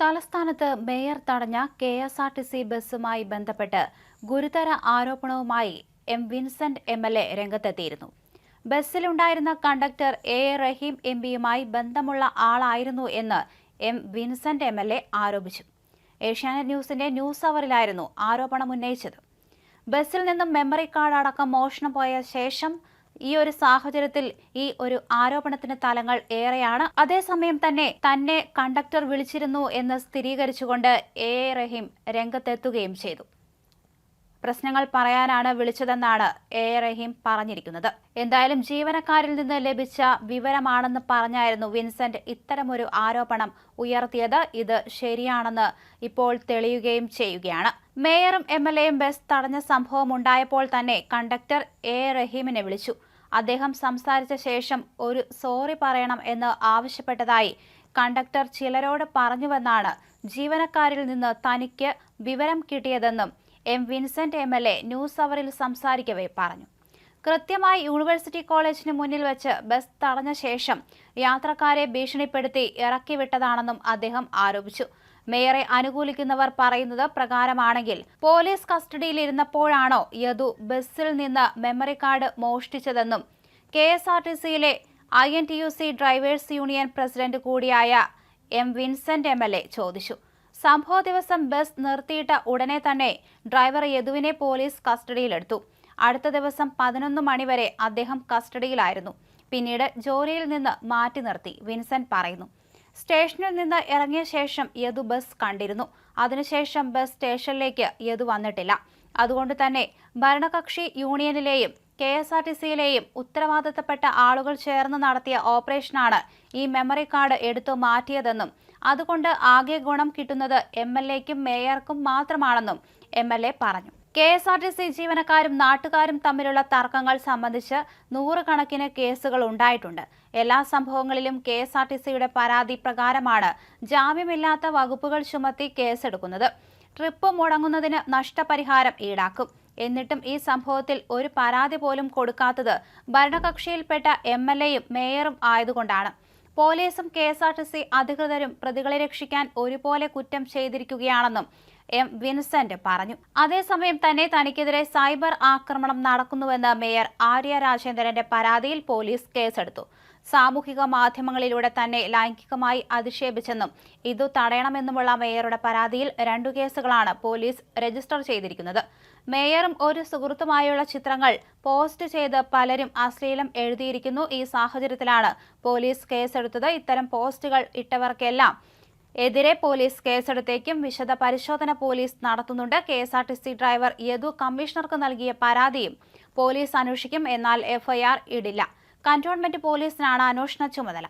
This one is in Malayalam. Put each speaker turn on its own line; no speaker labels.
തലസ്ഥാനത്ത് മേയർ തടഞ്ഞ K S R T C ബസ്സുമായി ബന്ധപ്പെട്ട് ഗുരുതര ആരോപണവുമായി M Vincent M L A രംഗത്തെത്തിയിരുന്നു. ബസ്സിലുണ്ടായിരുന്ന conductor A A Rahim M പിയുമായി ബന്ധമുള്ള ആളായിരുന്നു എന്ന് M Vincent M L A ആരോപിച്ചു. ഏഷ്യാനെറ്റ് ന്യൂസിന്റെ ന്യൂസ് അവറിലായിരുന്നു ആരോപണം ഉന്നയിച്ചത്. ബസ്സിൽ നിന്നും മെമ്മറി കാർഡ് അടക്കം മോഷണം പോയ ശേഷം ഈ ഒരു സാഹചര്യത്തിൽ ഈ ഒരു ആരോപണത്തിന് തലങ്ങൾ ഏറെയാണ്. അതേസമയം തന്നെ തന്നെ കണ്ടക്ടർ വിളിച്ചിരുന്നു എന്ന് സ്ഥിരീകരിച്ചുകൊണ്ട് എ റഹീം രംഗത്തെത്തുകയും ചെയ്തു. പ്രശ്നങ്ങൾ പറയാനാണ് വിളിച്ചതെന്നാണ് എ റഹീം പറഞ്ഞിരിക്കുന്നത്. എന്തായാലും ജീവനക്കാരിൽ നിന്ന് ലഭിച്ച വിവരമാണെന്ന് പറഞ്ഞായിരുന്നു വിൻസെന്റ് ഇത്തരമൊരു ആരോപണം ഉയർത്തിയത്. ഇത് ശരിയാണെന്ന് ഇപ്പോൾ തെളിയുകയും ചെയ്യുകയാണ്. മേയറും എം എൽ എയും ബസ് തടഞ്ഞ സംഭവം ഉണ്ടായപ്പോൾ തന്നെ കണ്ടക്ടർ എ റഹീമിനെ വിളിച്ചു. അദ്ദേഹം സംസാരിച്ച ശേഷം ഒരു സോറി പറയണം എന്ന് ആവശ്യപ്പെട്ടതായി കണ്ടക്ടർ ചിലരോട് പറഞ്ഞുവെന്നാണ് ജീവനക്കാരിൽ നിന്ന് തനിക്ക് വിവരം കിട്ടിയതെന്നും M Vincent M L A news അവറിൽ സംസാരിക്കവേ പറഞ്ഞു. കൃത്യമായി യൂണിവേഴ്സിറ്റി കോളേജിന് മുന്നിൽ വെച്ച് ബസ് തടഞ്ഞ ശേഷം യാത്രക്കാരെ ഭീഷണിപ്പെടുത്തി ഇറക്കിവിട്ടതാണെന്നും അദ്ദേഹം ആരോപിച്ചു. മേയറെ അനുകൂലിക്കുന്നവർ പറയുന്നത് പ്രകാരമാണെങ്കിൽ പോലീസ് കസ്റ്റഡിയിലിരുന്നപ്പോഴാണോ യദു ബസ്സിൽ നിന്ന് മെമ്മറി കാർഡ് മോഷ്ടിച്ചതെന്നും കെ എസ് ആർ ടി സിയിലെ I N T U C drivers union president കൂടിയായ M Vincent M L A ചോദിച്ചു. സംഭവ ദിവസം ബസ് നിർത്തിയിട്ട ഉടനെ തന്നെ ഡ്രൈവർ യദുവിനെ പോലീസ് കസ്റ്റഡിയിലെടുത്തു. അടുത്ത ദിവസം പതിനൊന്ന് മണിവരെ അദ്ദേഹം കസ്റ്റഡിയിലായിരുന്നു. പിന്നീട് ജോലിയിൽ നിന്ന് മാറ്റി നിർത്തി വിൻസെന്റ് പറയുന്നു. സ്റ്റേഷനിൽ നിന്ന് ഇറങ്ങിയ ശേഷം യദു ബസ് കണ്ടിരുന്നു. അതിനുശേഷം ബസ് സ്റ്റേഷനിലേക്ക് യദു വന്നിട്ടില്ല. അതുകൊണ്ട് തന്നെ ഭരണകക്ഷി യൂണിയനിലെയും കെ എസ് ആർ ടി സിയിലെയും ഉത്തരവാദിത്തപ്പെട്ട ആളുകൾ ചേർന്ന് നടത്തിയ ഓപ്പറേഷനാണ് ഈ മെമ്മറി കാർഡ് എടുത്തു മാറ്റിയതെന്നും അതുകൊണ്ട് ആകെ ഗുണം കിട്ടുന്നത് എം എൽ എക്കും മേയർക്കും മാത്രമാണെന്നും എം എൽ എ പറഞ്ഞു. K S R T C ജീവനക്കാരും നാട്ടുകാരും തമ്മിലുള്ള തർക്കങ്ങൾ സംബന്ധിച്ച് നൂറുകണക്കിന് കേസുകൾ ഉണ്ടായിട്ടുണ്ട്. എല്ലാ സംഭവങ്ങളിലും കെ എസ് ആർ ടി സിയുടെ പരാതി പ്രകാരമാണ് ജാമ്യമില്ലാത്ത വകുപ്പുകൾ ചുമത്തി കേസെടുക്കുന്നത്. ട്രിപ്പ് മുടങ്ങുന്നതിന് നഷ്ടപരിഹാരം ഈടാക്കും. എന്നിട്ടും ഈ സംഭവത്തിൽ ഒരു പരാതി പോലും കൊടുക്കാത്തത് ഭരണകക്ഷിയിൽപ്പെട്ട എം എൽ എയും മേയറും ആയതുകൊണ്ടാണ്. പോലീസും K S R T C അധികൃതരും പ്രതികളെ രക്ഷിക്കാൻ ഒരുപോലെ കുറ്റം ചെയ്തിരിക്കുകയാണെന്നും എം വിൻസെന്റ് പറഞ്ഞു. അതേസമയം തന്നെ തനിക്കെതിരെ സൈബർ ആക്രമണം നടക്കുന്നുവെന്ന് മേയർ ആര്യ രാജേന്ദ്രന്റെ പരാതിയിൽ പോലീസ് കേസെടുത്തു. സാമൂഹിക മാധ്യമങ്ങളിലൂടെ തന്നെ ലൈംഗികമായി അധിക്ഷേപിച്ചെന്നും ഇതു തടയണമെന്നുമുള്ള മേയറുടെ പരാതിയിൽ രണ്ടു കേസുകളാണ് പോലീസ് രജിസ്റ്റർ ചെയ്തിരിക്കുന്നത്. മേയറും ഒരു സുഹൃത്തുമായുള്ള ചിത്രങ്ങൾ പോസ്റ്റ് ചെയ്ത് പലരും അശ്ലീലം എഴുതിയിരിക്കുന്നു. ഈ സാഹചര്യത്തിലാണ് പോലീസ് കേസെടുത്തത്. ഇത്തരം പോസ്റ്റുകൾ ഇട്ടവർക്കെല്ലാം എതിരെ പോലീസ് കേസെടുത്തേക്കും. വിശദ പരിശോധന പോലീസ് നടത്തുന്നുണ്ട്. K S R T C driver Yadu കമ്മീഷണർക്ക് നൽകിയ പരാതിയും പോലീസ് അന്വേഷിക്കും. എന്നാൽ എഫ്ഐആർ ഇടില്ല. കന്റോൺമെന്റ് പോലീസിനാണ് അന്വേഷണ ചുമതല.